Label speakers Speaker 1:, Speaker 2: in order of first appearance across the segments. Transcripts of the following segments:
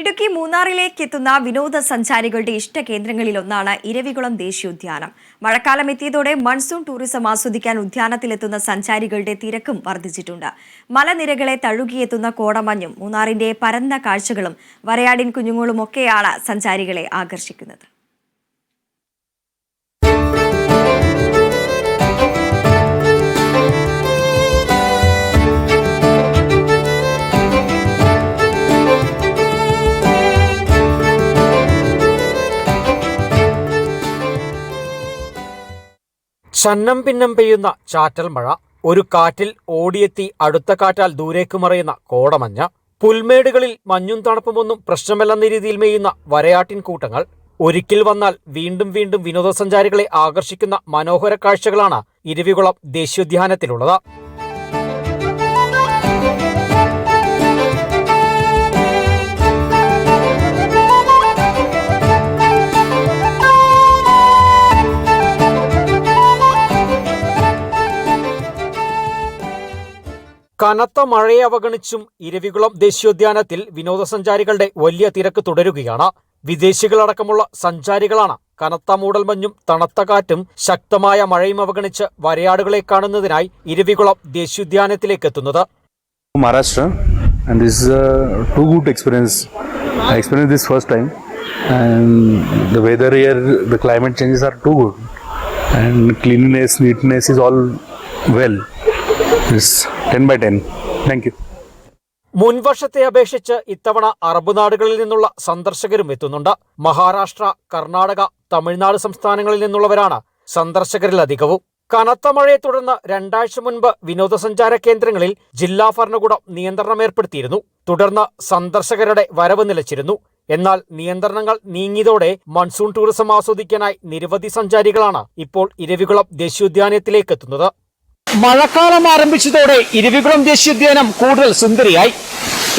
Speaker 1: ഇടുക്കി മൂന്നാറിലേക്ക് എത്തുന്ന വിനോദസഞ്ചാരികളുടെ ഇഷ്ട കേന്ദ്രങ്ങളിലൊന്നാണ് ഇരവികുളം ദേശീയോദ്യാനം. മഴക്കാലം എത്തിയതോടെ മൺസൂൺ ടൂറിസം ആസ്വദിക്കാൻ ഉദ്യാനത്തിലെത്തുന്ന സഞ്ചാരികളുടെ തിരക്കും വർദ്ധിച്ചിട്ടുണ്ട്. മലനിരകളെ തഴുകിയെത്തുന്ന കോടമഞ്ഞും മൂന്നാറിന്റെ പരന്ന കാഴ്ചകളും വരയാടിൻ കുഞ്ഞുങ്ങളുമൊക്കെയാണ് സഞ്ചാരികളെ ആകർഷിക്കുന്നത്.
Speaker 2: ഛന്നം പിന്നം പെയ്യുന്ന ചാറ്റൽ മഴ ഒരു കാറ്റിൽ ഓടിയെത്തി അടുത്ത കാറ്റാൽ ദൂരേക്ക് മറയുന്ന കോടമഞ്ഞ പുൽമേടുകളിൽ മഞ്ഞും തണുപ്പുമൊന്നും പ്രശ്നമല്ലെന്ന രീതിയിൽ മെയ്യുന്ന വരയാട്ടിൻ കൂട്ടങ്ങൾ ഒരിക്കൽ വന്നാൽ വീണ്ടും വീണ്ടും വിനോദസഞ്ചാരികളെ ആകർഷിക്കുന്ന മനോഹര കാഴ്ചകളാണ് ഇരവികുളം ദേശീയോദ്യാനത്തിലുള്ളത്. കനത്ത മഴയെ അവഗണിച്ചും ഇരവികുളം ദേശീയോദ്യാനത്തിൽ വിനോദസഞ്ചാരികളുടെ വലിയ തിരക്ക് തുടരുകയാണ്. വിദേശികളടക്കമുള്ള സഞ്ചാരികളാണ് കനത്ത മൂടൽമഞ്ഞും തണുത്ത കാറ്റും ശക്തമായ മഴയും അവഗണിച്ച് വരയാടുകളെ കാണുന്നതിനായി ഇരവികുളം ദേശീയോദ്യാനത്തിലേക്ക് എത്തുന്നത്.
Speaker 3: Maharashtra and this to good experience experience this first time and the weather year the climate changes are to good and cleanliness neatness is all well It's 10 by 10. Thank you.
Speaker 2: മുൻവർഷത്തെ അപേക്ഷിച്ച് ഇത്തവണ അറബ് നാടുകളിൽ നിന്നുള്ള സന്ദർശകരും എത്തുന്നുണ്ട്. മഹാരാഷ്ട്ര കർണാടക തമിഴ്നാട് സംസ്ഥാനങ്ങളിൽ നിന്നുള്ളവരാണ് സന്ദർശകരിലധികവും കനത്ത മഴയെ തുടർന്ന് രണ്ടാഴ്ച മുൻപ് വിനോദസഞ്ചാര കേന്ദ്രങ്ങളിൽ ജില്ലാ ഭരണകൂടം നിയന്ത്രണം ഏർപ്പെടുത്തിയിരുന്നു. തുടർന്ന് സന്ദർശകരുടെ വരവ് നിലച്ചിരുന്നു. എന്നാൽ നിയന്ത്രണങ്ങൾ നീങ്ങിയതോടെ മൺസൂൺ ടൂറിസം ആസ്വദിക്കാനായി നിരവധി സഞ്ചാരികളാണ് ഇപ്പോൾ ഇരവികുളം ദേശീയോദ്യാനത്തിലേക്ക് എത്തുന്നത്. മഴക്കാലം ആരംഭിച്ചതോടെ ഇരുവികുളം ദേശീയോദ്യാനം കൂടുതൽ സുന്ദരിയായി.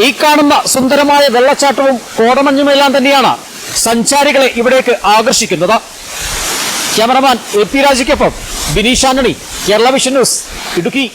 Speaker 2: ഈ കാണുന്ന സുന്ദരമായ വെള്ളച്ചാട്ടവും കോടമഞ്ഞുമെല്ലാം തന്നെയാണ് സഞ്ചാരികളെ ഇവിടേക്ക് ആകർഷിക്കുന്നത്. ക്യാമറമാൻ എ പി രാജയ്ക്കൊപ്പം ബിനീഷ് ആന്റണി കേരള വിഷൻ ന്യൂസ് ഇടുക്കി.